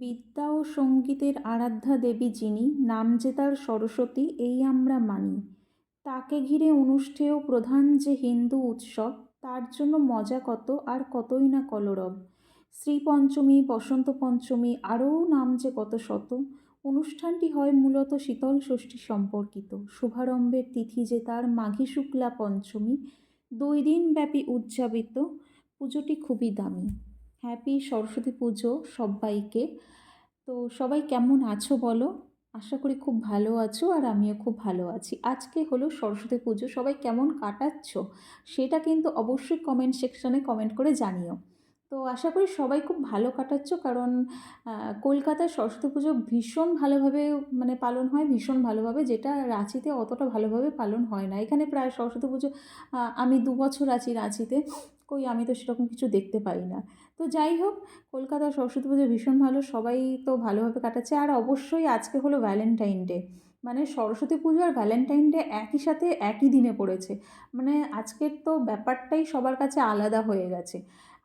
বিদ্যা ও সঙ্গীতের আরাধ্যা দেবী যিনি নাম যে তার সরস্বতী, এই আমরা মানি। তাকে ঘিরে অনুষ্ঠেয় প্রধান যে হিন্দু উৎসব, তার জন্য মজা কত আর কতই না কলরব। শ্রীপঞ্চমী বসন্ত পঞ্চমী আরও নাম যে কত শত, অনুষ্ঠানটি হয় মূলত শীতল ষষ্ঠী সম্পর্কিত। শুভারম্ভের তিথি যে তার মাঘী শুক্লা পঞ্চমী, দুই দিনব্যাপী উদযাপিত, পুজোটি খুবই দামি। হ্যাপি সরস্বতী পুজো সব্বাইকে তো সবাই কেমন আছো বলো? আশা করি খুব ভালো আছো আর আমিও খুব ভালো আছি। আজকে হলো সরস্বতী পুজো। সবাই কেমন কাটাচ্ছ? সেটা কিন্তু অবশ্যই কমেন্ট সেকশানে কমেন্ট করে জানিও। তো আশা করি সবাই খুব ভালো কাটাচ্ছ কারণ কলকাতায় সরস্বতী পুজো ভীষণ ভালোভাবে মানে পালন হয়, ভীষণ ভালোভাবে। যেটা রাঁচিতে অতটা ভালোভাবে পালন হয় না। এখানে প্রায় সরস্বতী পুজো আমি দু বছর আছি রাঁচিতে। কই আমি তো সেরকম কিছু দেখতে পাই না। তো যাই হোক কলকাতা সরস্বতী পুজো ভীষণ ভালো, সবাই তো ভালোভাবে কাটাচ্ছে। আর অবশ্যই আজকে হলো ভ্যালেন্টাইন ডে মানে সরস্বতী পুজো আর ভ্যালেন্টাইন ডে একই সাথে একই দিনে পড়েছে। মানে আজকের তো ব্যাপারটাই সবার কাছে আলাদা হয়ে গেছে।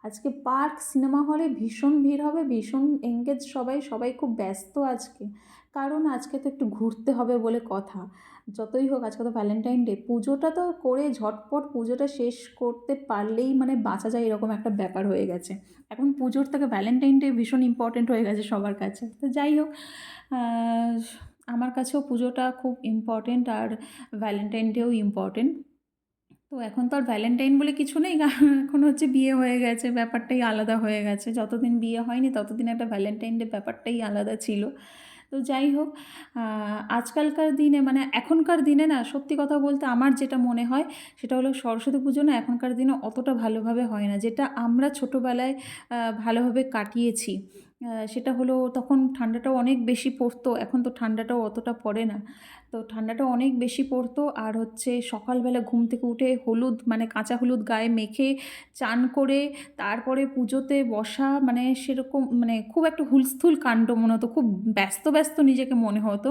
আজকে পার্ক, সিনেমা হলে ভীষণ ভিড় হবে, ভীষণ এঙ্গেজ সবাই সবাই খুব ব্যস্ত আজকে। কারণ আজকে তো একটু ঘুরতে হবে বলে কথা। যতই হোক, আজকে তো ভ্যালেন্টাইন ডে পুজোটা তো করে ঝটপট পুজোটা শেষ করতে পারলেই মানে বাঁচা যায় এরকম একটা ব্যাপার হয়ে গেছে। এখন পুজোর থেকে ভ্যালেন্টাইন ডে ভীষণ ইম্পর্টেন্ট হয়ে গেছে সবার কাছে। তো যাই হোক আমার কাছেও পুজোটা খুব ইম্পর্টেন্ট আর ভ্যালেন্টাইন ডেও ইম্পর্টেন্ট তো এখন তো আর ভ্যালেন্টাইন বলে কিছু নেই, কারণ এখন হচ্ছে বিয়ে হয়ে গেছে, ব্যাপারটাই আলাদা হয়ে গেছে। যতদিন বিয়ে হয়নি, ততদিন একটা ভ্যালেন্টাইন ডে ব্যাপারটাই আলাদা ছিল। তো যাই হোক আজকালকার দিনে মানে এখনকার দিনে না, সত্যি কথা বলতে আমার যেটা মনে হয়, সেটা হলো সরস্বতী পুজো না এখনকার দিনে অতটা ভালোভাবে হয় না। যেটা আমরা ছোটোবেলায় ভালোভাবে কাটিয়েছি। সেটা হলো তখন ঠান্ডাটাও অনেক বেশি পড়তো, এখন তো ঠান্ডাটাও অতটা পড়ে না। তো ঠান্ডাটা অনেক বেশি পড়তো আর হচ্ছে সকালবেলা ঘুম থেকে উঠে হলুদ মানে কাঁচা হলুদ গায়ে মেখে চান করে তারপরে পুজোতে বসা মানে সেরকম মানে খুব একটা হুলস্থুল কাণ্ড মনে হতো, খুব ব্যস্ত ব্যস্ত নিজেকে মনে হতো।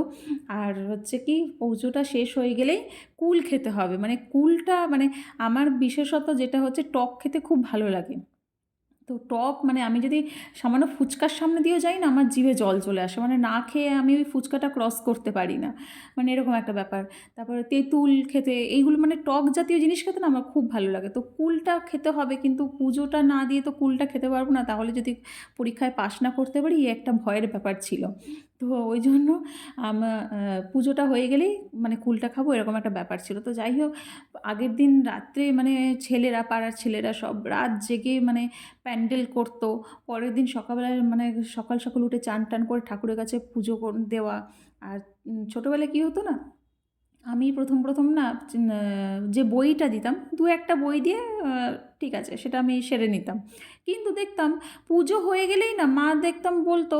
আর হচ্ছে কি, পুজোটা শেষ হয়ে গেলেই কুল খেতে হবে মানে কুলটা মানে আমার বিশেষত যেটা হচ্ছে টক খেতে খুব ভালো লাগে। তো টক মানে আমি যদি সামান্য ফুচকার সামনে দিয়েও যাই না, আমার জিভে জল চলে আসে। মানে না খেয়ে আমি ওই ফুচকাটা ক্রস করতে পারি না। মানে এরকম একটা ব্যাপার। তারপরে তেঁতুল খেতে, এইগুলো মানে টক জাতীয় জিনিস খেতে না আমার খুব ভালো লাগে। তো কুলটা খেতে হবে কিন্তু পুজোটা না দিয়ে তো কুলটা খেতে পারব না। তাহলে যদি পরীক্ষায় পাশ না করতে পারি একটা ভয়ের ব্যাপার ছিল। তো ওই জন্য পুজোটা হয়ে গেলেই মানে কুলটা খাব, এরকম একটা ব্যাপার ছিল। তো যাই হোক, আগের দিন রাত্রে মানে ছেলেরা, পাড়ার ছেলেরা সব রাত জেগে মানে প্যান্ডেল করতো। পরের দিন সকালবেলায় মানে সকাল সকাল উঠে চান টান করে ঠাকুরের কাছে পুজো দেওয়া। আর ছোটোবেলায় কী হতো না, আমি প্রথম প্রথম না যে বইটা দিতাম, দু একটা বই দিয়ে ঠিক আছে, সেটা আমি সেরে নিতাম। কিন্তু দেখতাম পুজো হয়ে গেলেই না মা দেখতাম বলতো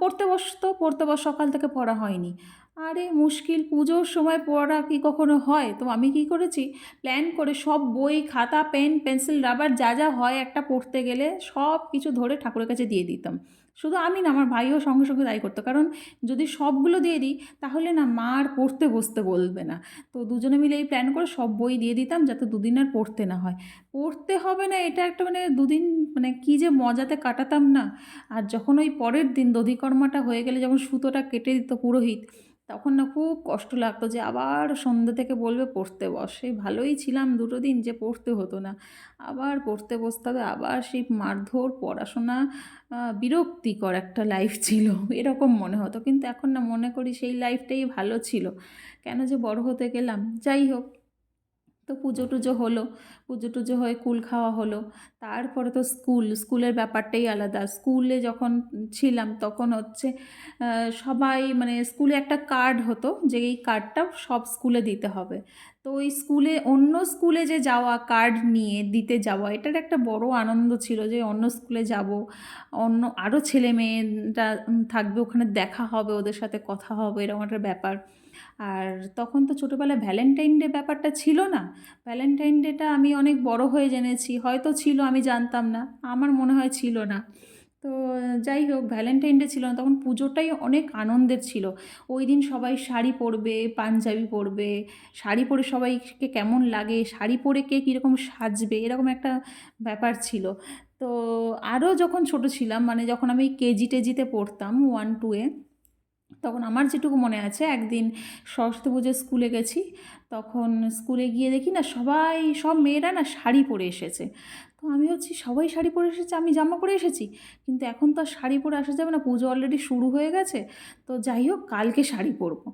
পড়তে বসতো পড়তে বস, সকাল থেকে পড়া হয়নি। আরে মুশকিল, পুজোর সময় পড়া কি কখনো হয়? তো আমি কি করেছি? প্ল্যান করে সব বই, খাতা পেন পেন্সিল রাবার যা যা হয় একটা পড়তে গেলে সব কিছু ধরে ঠাকুরের কাছে দিয়ে দিতাম। শুধু আমি না, আমার ভাইও সঙ্গে সঙ্গে তাই করতো। কারণ যদি সবগুলো দিয়ে দিই, তাহলে না মা আর পড়তে বসতে বলবে না। তো দুজনে মিলে এই প্ল্যান করে সব বই দিয়ে দিতাম যাতে দুদিন আর পড়তে না হয়। পড়তে হবে না, এটা একটা মানে দুদিন মানে কী যে মজাতে কাটাতাম না। আর যখন ওই পরের দিন দধিকর্মাটা হয়ে গেলে, যখন সুতোটা কেটে দিত পুরোহিত তখন না খুব কষ্ট লাগতো যে আবার সন্ধ্যে থেকে বলবে পড়তে বস। সেই ভালোই ছিলাম দুটো দিন যে পড়তে হতো না। আবার পড়তে বসতে হবে, আবার সেই মারধর, পড়াশোনা বিরক্তিকর একটা লাইফ ছিল, এরকম মনে হতো। কিন্তু এখন না মনে করি সেই লাইফটাই ভালো ছিল। কেন যে বড় হতে গেলাম? যাই হোক, তো পুজো টুজো হলো, পুজো টুজো হয়ে কুল খাওয়া হলো। তারপরে তো স্কুল, স্কুলের ব্যাপারটাই আলাদা। স্কুলে যখন ছিলাম তখন হচ্ছে সবাই মানে স্কুলে একটা কার্ড হতো যে এই কার্ডটা সব স্কুলে দিতে হবে। তো ওই স্কুলে অন্য স্কুলে যে যাওয়া কার্ড নিয়ে দিতে যাওয়া, এটার একটা বড় আনন্দ ছিল যে অন্য স্কুলে যাব, অন্য আরও ছেলে মেয়েরা থাকবে, ওখানে দেখা হবে, ওদের সাথে কথা হবে, এরকম একটা ব্যাপার। আর তখন তো ছোটোবেলায় ভ্যালেন্টাইন ডে ব্যাপারটা ছিল না। ভ্যালেন্টাইন ডেটা আমি অনেক বড় হয়ে জেনেছি, হয়তো ছিল, আমি জানতাম না, আমার মনে হয় ছিল না। তো যাই হোক ভ্যালেন্টাইন ডে ছিল না, তখন পুজোটাই অনেক আনন্দের ছিল। ওই দিন সবাই শাড়ি পরবে, পাঞ্জাবি পরবে, শাড়ি পরে সবাইকে কেমন লাগে, শাড়ি পরে কে কীরকম সাজবে, এরকম একটা ব্যাপার ছিল। তো আরও যখন ছোট ছিলাম মানে যখন আমি কেজি টেজিতে পড়তাম ওয়ান টুয়ে তখন আমার যেটুকু মনে আছে, একদিন সরস্বতী পুজো স্কুলে গেছি, তখন স্কুলে গিয়ে দেখি না সবাই, সব মেয়েরা না শাড়ি পরে এসেছে। আমি হচ্ছি সবাই শাড়ি পরে এসেছে, আমি জামা পরে এসেছি। কিন্তু এখন তো আর শাড়ি পরে আসা যাবে না, পুজো অলরেডি শুরু হয়ে গেছে। তো যাই হোক, কালকে শাড়ি পরবো।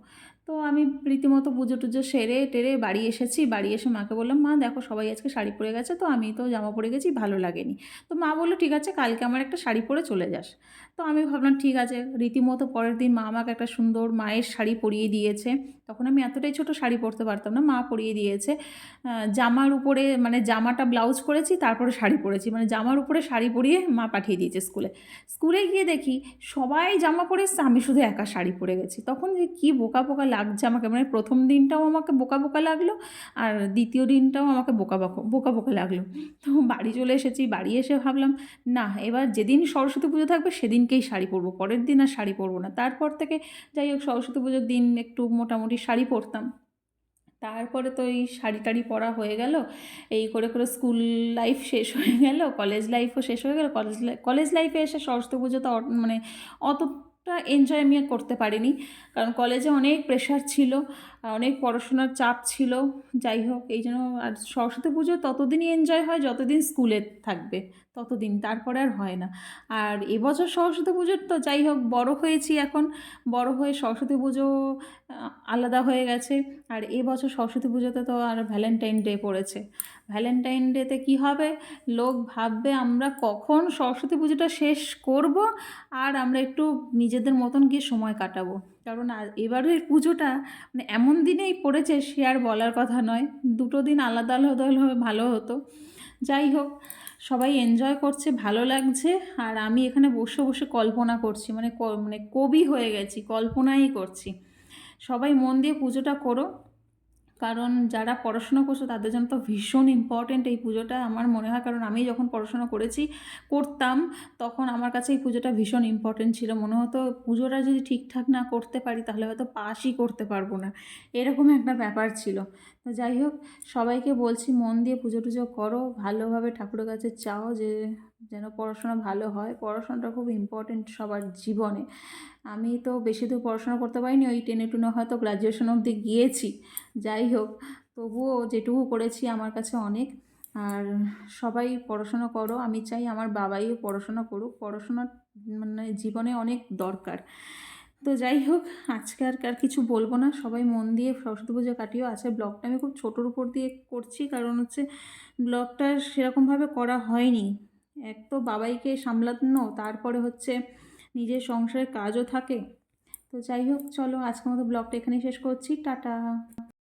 তো আমি রীতিমতো পুজো টুজো সেরে টেরে বাড়ি এসেছি, বাড়ি এসে মাকে বললাম, মা, দেখো সবাই আজকে শাড়ি পরে গেছে, তো আমি তো জামা পরে গেছি, ভালো লাগেনি। তো মা বলল, ঠিক আছে, কালকে আমার একটা শাড়ি পরে চলে যাস। তো আমি ভাবলাম, ঠিক আছে। রীতিমতো পরের দিন মা আমাকে একটা সুন্দর মায়ের শাড়ি পরিয়ে দিয়েছে। তখন আমি এতটাই ছোট শাড়ি পরতে পারতাম না, মা পরিয়ে দিয়েছে। জামার উপরে মানে জামাটা ব্লাউজ করেছি, তারপরে শাড়ি পরেছি মানে জামার উপরে শাড়ি পরিয়ে মা পাঠিয়ে দিয়েছে স্কুলে। স্কুলে গিয়ে দেখি সবাই জামা পরে আমি শুধু একা শাড়ি পরে গেছি। তখন যে কী বোকা বোকা লাগছে আমাকে মানে প্রথম দিনটাও আমাকে বোকা বোকা লাগল আর দ্বিতীয় দিনটাও আমাকে বোকা বোকা বোকা বোকা লাগল। তো বাড়ি চলে এসেছি, বাড়ি এসে ভাবলাম, না, এবার যেদিন সরস্বতী পুজো থাকবে সেদিনকেই শাড়ি পরবো, পরের দিন আর শাড়ি পরবো না। তারপর থেকে যাই হোক, সরস্বতী পুজোর দিন একটু মোটামুটি শাড়ি পরতাম। তারপরে তো এই শাড়ি টাড়ি পরা হয়ে গেল। এই করে করে স্কুল লাইফ শেষ হয়ে গেল কলেজ লাইফও শেষ হয়ে গেল কলেজ কলেজ লাইফে এসে সরস্বতী পুজো তো মানে মানে অতটা এনজয় আমি করতে পারিনি। কারণ কলেজে অনেক প্রেশার ছিল, অনেক পড়াশোনার চাপ ছিল। যাই হোক, এই জন্য আর সরস্বতী পুজো ততদিনই এনজয় হয় যতদিন স্কুলে থাকবে, ততদিন। তারপরে আর হয় না। আর এবছর সরস্বতী পুজোর তো যাই হোক, বড় হয়েছি এখন। বড় হয়ে সরস্বতী পুজো আলাদা হয়ে গেছে। আর এবছর সরস্বতী পুজোতে তো আর ভ্যালেন্টাইন ডে পড়েছে। ভ্যালেন্টাইন ডেতে কী হবে? লোক ভাববে, আমরা কখন সরস্বতী পুজোটা শেষ করব? আর আমরা একটু নিজেদের মতন গিয়ে সময় কাটাবো। কারণ এবারের পুজোটা মানে এমন দিনেই পড়েছে, সে আর বলার কথা নয়। দুটো দিন আলাদা আলাদা হলে ভালো হতো। যাই হোক, সবাই এনজয় করছে, ভালো লাগছে। আর আমি এখানে বসে বসে কল্পনা করছি মানে মানে কবি হয়ে গেছি, কল্পনাই করছি। সবাই মন দিয়ে পুজোটা করো। কারণ যারা পড়াশোনা করছ তাদের জন্য তো ভীষণ ইম্পর্ট্যান্ট এই পুজোটা। আমার মনে হয় কারণ আমি যখন পড়াশোনা করেছি, করতাম, তখন আমার কাছে এই পুজোটা ভীষণ ইম্পর্ট্যান্ট ছিল। মনে হতো পুজোটা যদি ঠিকঠাক না করতে পারি, তাহলে হয়তো পাসই করতে পারব না। এরকম একটা ব্যাপার ছিল। তো যাই হোক, সবাইকে বলছি, মন দিয়ে পুজো টুজো করো, ভালোভাবে ঠাকুরের কাছে চাও যে যেন পড়াশোনা ভালো হয়। পড়াশোনাটা খুব ইম্পর্ট্যান্ট সবার জীবনে। আমি তো বেশি দূর পড়াশোনা করতে পারিনি, ওই টেনে টুনে হয়তো গ্রাজুয়েশন অবধি গিয়েছি। যাই হোক, তবুও যেটুকু করেছি আমার কাছে অনেক। আর সবাই পড়াশোনা করো, আমি চাই আমার বাবাইও পড়াশোনা করুক। পড়াশোনা মানে জীবনে অনেক দরকার। তো যাই হোক, আজকে আর আর কিছু বলব না। সবাই মন দিয়ে সরস্বতী পুজো কাটিয়েও আছে ব্লগটা আমি খুব ছোটোর উপর দিয়ে করছি, কারণ হচ্ছে ব্লগটা সেরকমভাবে করা হয়নি। এক তো বাবাইকে সামলানো, তারপরে হচ্ছে নিজের সংসারের কাজও থাকে। তো যাই হোক, চলো আজকের মতো ব্লগটা এখানেই শেষ করছি। টাটা।